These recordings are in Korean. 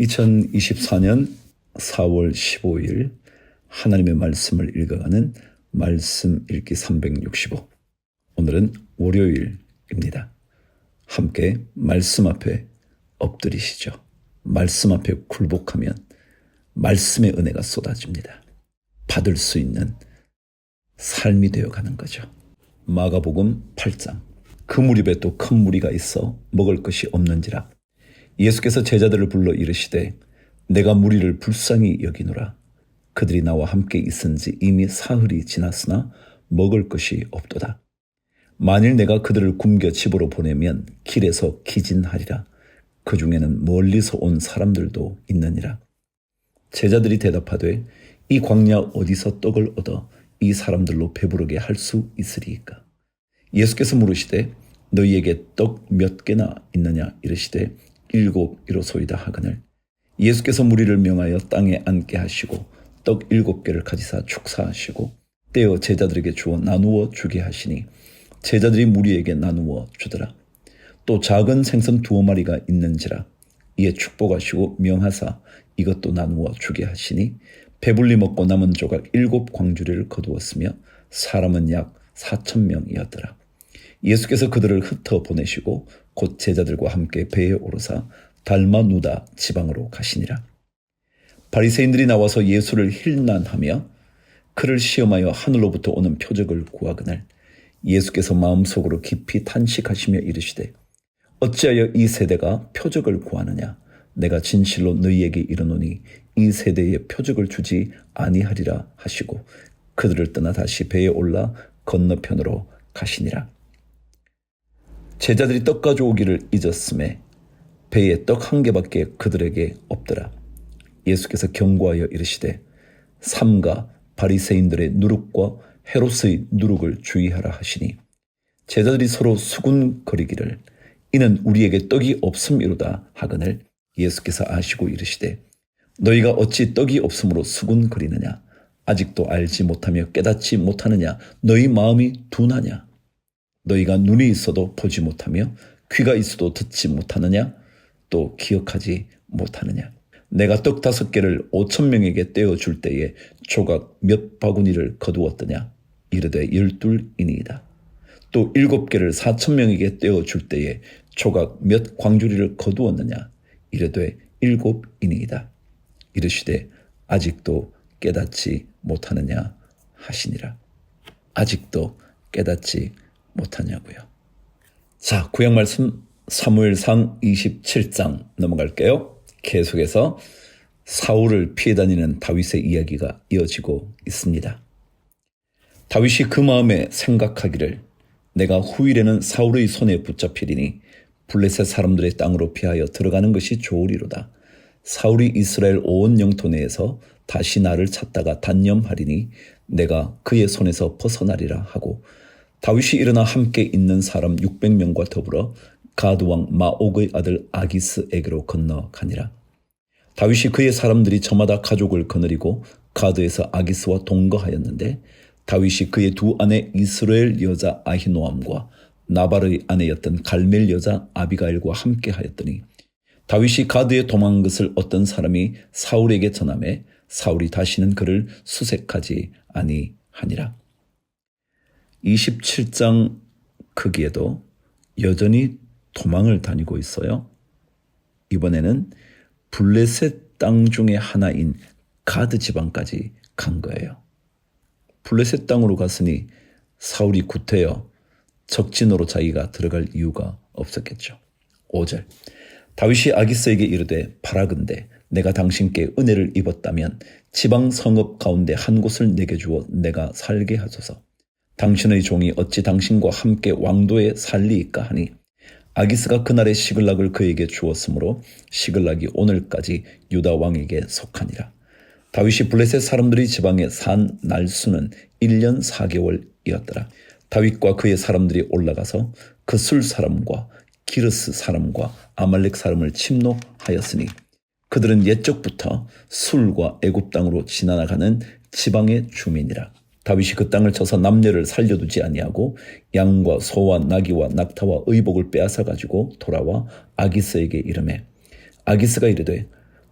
2024년 4월 15일 하나님의 말씀을 읽어가는 말씀 읽기 365. 오늘은 월요일입니다. 함께 말씀 앞에 엎드리시죠. 말씀 앞에 굴복하면 말씀의 은혜가 쏟아집니다. 받을 수 있는 삶이 되어 가는 거죠. 마가복음 8장. 그 무리에 또 큰 무리가 있어 먹을 것이 없는지라. 예수께서 제자들을 불러 이르시되 내가 무리를 불쌍히 여기노라. 그들이 나와 함께 있은지 이미 사흘이 지났으나 먹을 것이 없도다. 만일 내가 그들을 굶겨 집으로 보내면 길에서 기진하리라. 그 중에는 멀리서 온 사람들도 있느니라. 제자들이 대답하되 이 광야 어디서 떡을 얻어 이 사람들로 배부르게 할 수 있으리이까. 예수께서 물으시되 너희에게 떡 몇 개나 있느냐 이르시되 일곱 이로소이다 하거늘 예수께서 무리를 명하여 땅에 앉게 하시고 떡 일곱 개를 가지사 축사하시고 떼어 제자들에게 주어 나누어 주게 하시니 제자들이 무리에게 나누어 주더라. 또 작은 생선 두어 마리가 있는지라 이에 축복하시고 명하사 이것도 나누어 주게 하시니 배불리 먹고 남은 조각 일곱 광주리를 거두었으며 사람은 약 사천 명이었더라. 예수께서 그들을 흩어 보내시고 곧 제자들과 함께 배에 오르사 달마누다 지방으로 가시니라. 바리새인들이 나와서 예수를 힐난하며 그를 시험하여 하늘로부터 오는 표적을 구하거늘 예수께서 마음속으로 깊이 탄식하시며 이르시되 어찌하여 이 세대가 표적을 구하느냐 내가 진실로 너희에게 이르노니 이 세대에 표적을 주지 아니하리라 하시고 그들을 떠나 다시 배에 올라 건너편으로 가시니라 제자들이 떡 가져오기를 잊었음에 배에 떡 한 개밖에 그들에게 없더라. 예수께서 경고하여 이르시되 삼가 바리새인들의 누룩과 헤롯의 누룩을 주의하라 하시니 제자들이 서로 수군거리기를 이는 우리에게 떡이 없음이로다 하거늘 예수께서 아시고 이르시되 너희가 어찌 떡이 없으므로 수군거리느냐? 아직도 알지 못하며 깨닫지 못하느냐? 너희 마음이 둔하냐 너희가 눈이 있어도 보지 못하며 귀가 있어도 듣지 못하느냐? 또 기억하지 못하느냐? 내가 떡 다섯 개를 오천 명에게 떼어 줄 때에 조각 몇 바구니를 거두었더냐? 이르되 열둘이니이다. 또 일곱 개를 사천 명에게 떼어 줄 때에 조각 몇 광주리를 거두었느냐? 이르되 일곱이니이다. 이르시되 아직도 깨닫지 못하느냐 하시니라. 아직도 깨닫지 못하냐고요. 자, 구약 말씀 사무엘상 27장 넘어갈게요. 계속해서 사울을 피해 다니는 다윗의 이야기가 이어지고 있습니다. 다윗이 그 마음에 생각하기를 내가 후일에는 사울의 손에 붙잡히리니 블레셋 사람들의 땅으로 피하여 들어가는 것이 좋으리로다. 사울이 이스라엘 온 영토 내에서 다시 나를 찾다가 단념하리니 내가 그의 손에서 벗어나리라 하고 다윗이 일어나 함께 있는 사람 600명과 더불어 가드왕 마옥의 아들 아기스에게로 건너가니라. 다윗이 그의 사람들이 저마다 가족을 거느리고 가드에서 아기스와 동거하였는데 다윗이 그의 두 아내 이스라엘 여자 아히노암과 나발의 아내였던 갈멜 여자 아비가일과 함께 하였더니 다윗이 가드에 도망한 것을 어떤 사람이 사울에게 전함해 사울이 다시는 그를 수색하지 아니하니라. 27장 크기에도 여전히 도망을 다니고 있어요. 이번에는 블레셋 땅 중의 하나인 가드 지방까지 간 거예요. 블레셋 땅으로 갔으니 사울이 구태여 적진으로 자기가 들어갈 이유가 없었겠죠. 5절 다윗이 아기스에게 이르되 바라근대 내가 당신께 은혜를 입었다면 지방 성읍 가운데 한 곳을 내게 주어 내가 살게 하소서. 당신의 종이 어찌 당신과 함께 왕도에 살리이까 하니 아기스가 그날의 시글락을 그에게 주었으므로 시글락이 오늘까지 유다 왕에게 속하니라. 다윗이 블레셋 사람들이 지방에 산 날수는 1년 4개월이었더라. 다윗과 그의 사람들이 올라가서 그술 사람과 기르스 사람과 아말렉 사람을 침노하였으니 그들은 옛적부터 술과 애굽 땅으로 지나가는 지방의 주민이라. 다윗이 그 땅을 쳐서 남녀를 살려두지 아니하고 양과 소와 나귀와 낙타와 의복을 빼앗아 가지고 돌아와 아기스에게 이름해 아기스가 이르되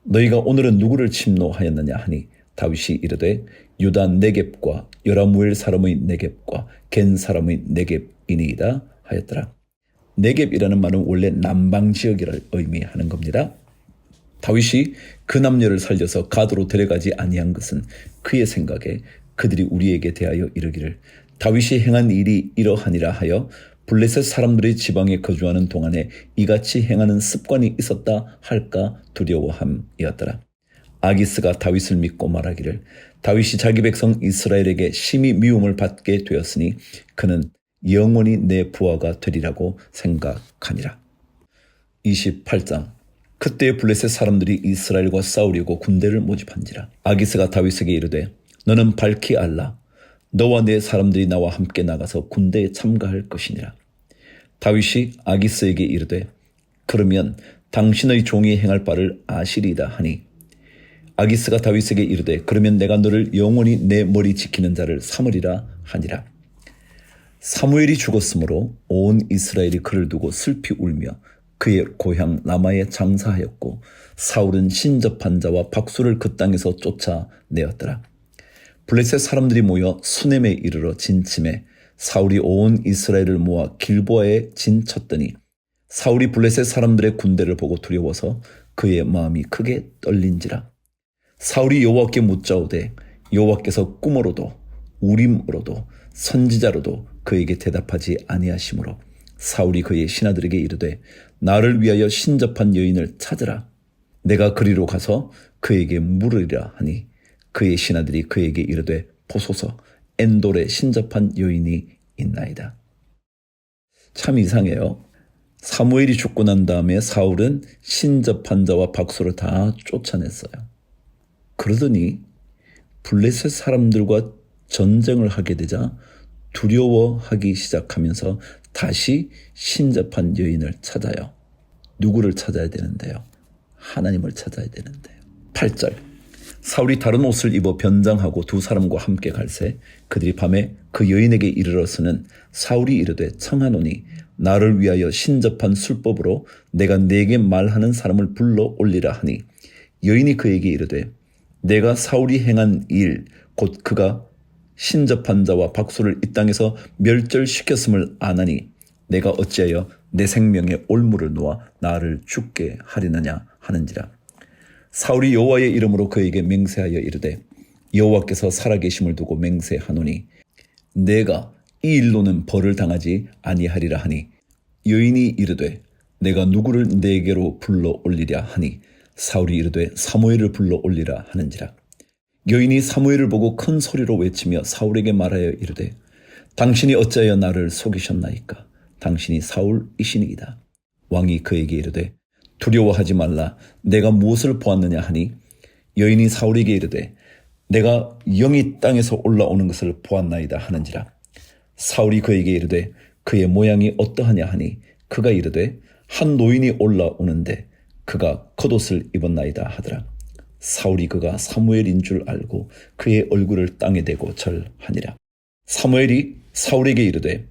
너희가 오늘은 누구를 침노하였느냐 하니 다윗이 이르되 유다 네겝과 여라무엘 사람의 네겝과 겐 사람의 네겝이니이다 하였더라. 네겝이라는 말은 원래 남방 지역이를 의미하는 겁니다. 다윗이 그 남녀를 살려서 가드로 데려가지 아니한 것은 그의 생각에 그들이 우리에게 대하여 이르기를 다윗이 행한 일이 이러하니라 하여 블레셋 사람들의 지방에 거주하는 동안에 이같이 행하는 습관이 있었다 할까 두려워함이었더라. 아기스가 다윗을 믿고 말하기를 다윗이 자기 백성 이스라엘에게 심히 미움을 받게 되었으니 그는 영원히 내 부하가 되리라고 생각하니라. 28장 그때 블레셋 사람들이 이스라엘과 싸우려고 군대를 모집한지라 아기스가 다윗에게 이르되 너는 밝히 알라. 너와 내 사람들이 나와 함께 나가서 군대에 참가할 것이니라. 다윗이 아기스에게 이르되 그러면 당신의 종이 행할 바를 아시리이다 하니. 아기스가 다윗에게 이르되 그러면 내가 너를 영원히 내 머리 지키는 자를 삼으리라 하니라. 사무엘이 죽었으므로 온 이스라엘이 그를 두고 슬피 울며 그의 고향 라마에 장사하였고 사울은 신접한 자와 박수를 그 땅에서 쫓아내었더라. 블레셋 사람들이 모여 수넴에 이르러 진침해 사울이 온 이스라엘을 모아 길보아에 진쳤더니 사울이 블레셋 사람들의 군대를 보고 두려워서 그의 마음이 크게 떨린지라. 사울이 여호와께 묻자오되 여호와께서 꿈으로도 우림으로도 선지자로도 그에게 대답하지 아니하시므로 사울이 그의 신하들에게 이르되 나를 위하여 신접한 여인을 찾으라 내가 그리로 가서 그에게 물으리라 하니 그의 신하들이 그에게 이르되 보소서 엔돌에 신접한 여인이 있나이다 참 이상해요 사무엘이 죽고 난 다음에 사울은 신접한 자와 박수를 다 쫓아냈어요 그러더니 블레셋 사람들과 전쟁을 하게 되자 두려워하기 시작하면서 다시 신접한 여인을 찾아요. 누구를 찾아야 되는데요? 하나님을 찾아야 되는데요. 8절. 사울이 다른 옷을 입어 변장하고 두 사람과 함께 갈새 그들이 밤에 그 여인에게 이르러서는 사울이 이르되 청하노니 나를 위하여 신접한 술법으로 내가 내게 말하는 사람을 불러 올리라 하니 여인이 그에게 이르되 내가 사울이 행한 일 곧 그가 신접한 자와 박수를 이 땅에서 멸절시켰음을 아나니 내가 어찌하여 내 생명에 올무를 놓아 나를 죽게 하리느냐 하는지라 사울이 여호와의 이름으로 그에게 맹세하여 이르되 여호와께서 살아계심을 두고 맹세하노니 내가 이 일로는 벌을 당하지 아니하리라 하니 여인이 이르되 내가 누구를 내게로 불러 올리랴 하니 사울이 이르되 사무엘을 불러 올리라 하는지라. 여인이 사무엘을 보고 큰 소리로 외치며 사울에게 말하여 이르되 당신이 어찌하여 나를 속이셨나이까? 당신이 사울이시니이다. 왕이 그에게 이르되 두려워하지 말라. 내가 무엇을 보았느냐 하니? 여인이 사울에게 이르되 내가 영이 땅에서 올라오는 것을 보았나이다 하는지라. 사울이 그에게 이르되 그의 모양이 어떠하냐 하니? 그가 이르되 한 노인이 올라오는데 그가 겉옷을 입었나이다 하더라. 사울이 그가 사무엘인 줄 알고 그의 얼굴을 땅에 대고 절하니라. 사무엘이 사울에게 이르되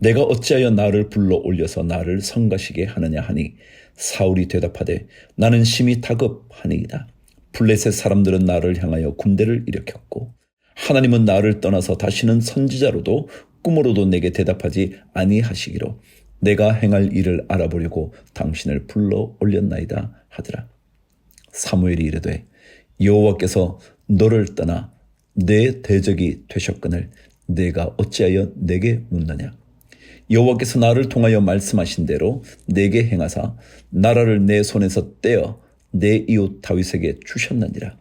내가 어찌하여 나를 불러 올려서 나를 성가시게 하느냐 하니 사울이 대답하되 나는 심히 다급하니이다. 블레셋 사람들은 나를 향하여 군대를 일으켰고 하나님은 나를 떠나서 다시는 선지자로도 꿈으로도 내게 대답하지 아니하시기로 내가 행할 일을 알아보려고 당신을 불러 올렸나이다 하더라. 사무엘이 이르되 여호와께서 너를 떠나 내 대적이 되셨거늘 내가 어찌하여 내게 묻느냐 여호와께서 나를 통하여 말씀하신 대로 내게 행하사 나라를 내 손에서 떼어 내 이웃 다윗에게 주셨느니라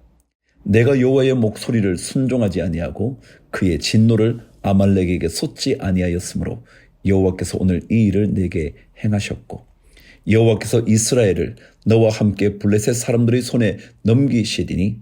내가 여호와의 목소리를 순종하지 아니하고 그의 진노를 아말렉에게 쏟지 아니하였으므로 여호와께서 오늘 이 일을 내게 행하셨고 여호와께서 이스라엘을 너와 함께 블레셋 사람들의 손에 넘기시리니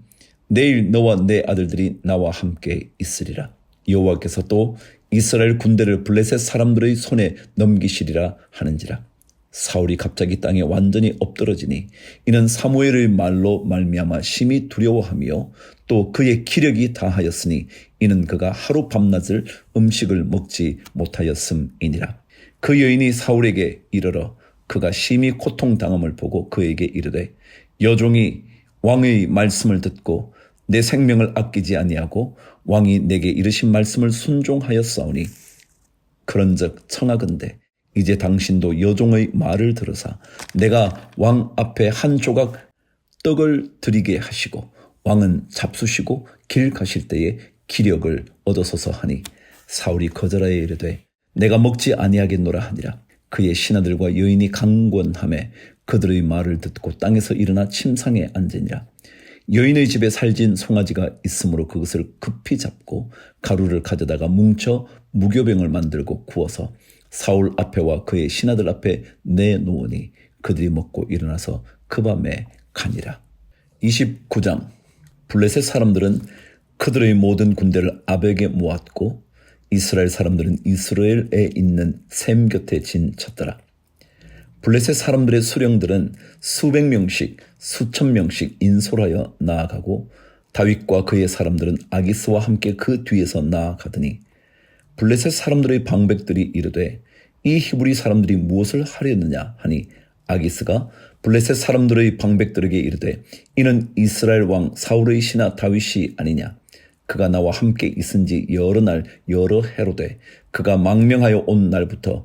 내일 너와 내 아들들이 나와 함께 있으리라. 여호와께서 또 이스라엘 군대를 블레셋 사람들의 손에 넘기시리라 하는지라. 사울이 갑자기 땅에 완전히 엎드러지니 이는 사무엘의 말로 말미암아 심히 두려워하며 또 그의 기력이 다하였으니 이는 그가 하루 밤낮을 음식을 먹지 못하였음이니라. 그 여인이 사울에게 이르러 그가 심히 고통당함을 보고 그에게 이르되 여종이 왕의 말씀을 듣고 내 생명을 아끼지 아니하고 왕이 내게 이르신 말씀을 순종하였사오니 그런즉 청하건대 이제 당신도 여종의 말을 들으사 내가 왕 앞에 한 조각 떡을 드리게 하시고 왕은 잡수시고 길 가실 때에 기력을 얻어서서 하니 사울이 거절하여 이르되 내가 먹지 아니하겠노라 하니라. 그의 신하들과 여인이 강권함에 그들의 말을 듣고 땅에서 일어나 침상에 앉으니라 여인의 집에 살진 송아지가 있으므로 그것을 급히 잡고 가루를 가져다가 뭉쳐 무교병을 만들고 구워서 사울 앞에와 그의 신하들 앞에 내놓으니 그들이 먹고 일어나서 그 밤에 가니라. 29장 블레셋 사람들은 그들의 모든 군대를 아벡에 모았고 이스라엘 사람들은 이스라엘에 있는 샘 곁에 진쳤더라. 블레셋 사람들의 수령들은 수백 명씩 수천 명씩 인솔하여 나아가고 다윗과 그의 사람들은 아기스와 함께 그 뒤에서 나아가더니 블레셋 사람들의 방백들이 이르되 이 히브리 사람들이 무엇을 하려느냐? 하니 아기스가 블레셋 사람들의 방백들에게 이르되 이는 이스라엘 왕 사울의 신하 다윗이 아니냐? 그가 나와 함께 있은 지 여러 날 여러 해로 되 그가 망명하여 온 날부터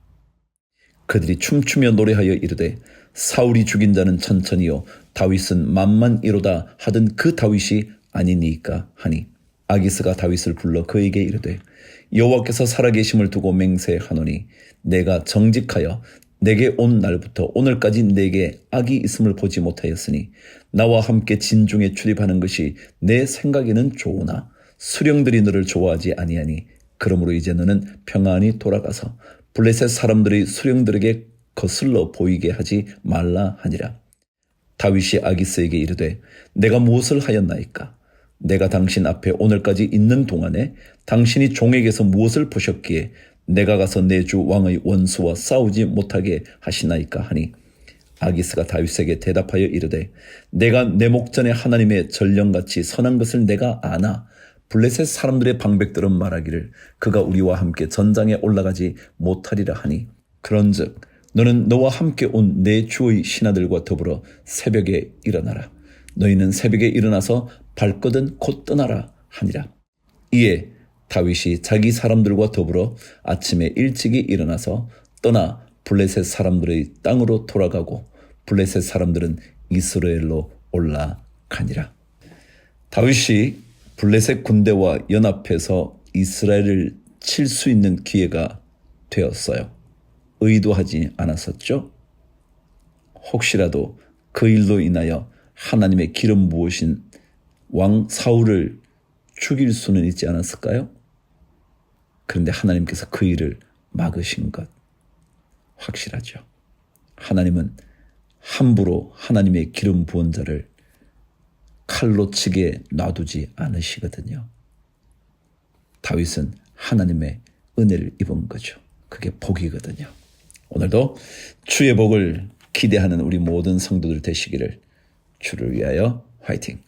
그들이 춤추며 노래하여 이르되 사울이 죽인 자는 천천히요 다윗은 만만이로다 하던 그 다윗이 아니니까 하니. 아기스가 다윗을 불러 그에게 이르되 여호와께서 살아계심을 두고 맹세하노니 내가 정직하여 내게 온 날부터 오늘까지 내게 악이 있음을 보지 못하였으니 나와 함께 진중에 출입하는 것이 내 생각에는 좋으나 수령들이 너를 좋아하지 아니하니 그러므로 이제 너는 평안히 돌아가서 블레셋 사람들의 수령들에게 거슬러 보이게 하지 말라 하니라. 다윗이 아기스에게 이르되 내가 무엇을 하였나이까? 내가 당신 앞에 오늘까지 있는 동안에 당신이 종에게서 무엇을 보셨기에 내가 가서 내 주 왕의 원수와 싸우지 못하게 하시나이까 하니 아기스가 다윗에게 대답하여 이르되 내가 내 목전에 하나님의 전령같이 선한 것을 내가 아나 블레셋 사람들의 방백들은 말하기를 그가 우리와 함께 전장에 올라가지 못하리라 하니 그런즉 너는 너와 함께 온 내 주의 신하들과 더불어 새벽에 일어나라 너희는 새벽에 일어나서 발거든 곧 떠나라 하니라 이에 다윗이 자기 사람들과 더불어 아침에 일찍이 일어나서 떠나 블레셋 사람들의 땅으로 돌아가고 블레셋 사람들은 이스라엘로 올라가니라. 다윗이 블레셋 군대와 연합해서 이스라엘을 칠 수 있는 기회가 되었어요. 의도하지 않았었죠? 혹시라도 그 일로 인하여 하나님의 기름 부으신 왕 사울을 죽일 수는 있지 않았을까요? 그런데 하나님께서 그 일을 막으신 것 확실하죠. 하나님은 함부로 하나님의 기름 부은 자를 칼로 치게 놔두지 않으시거든요. 다윗은 하나님의 은혜를 입은 거죠. 그게 복이거든요. 오늘도 주의 복을 기대하는 우리 모든 성도들 되시기를 주를 위하여 화이팅!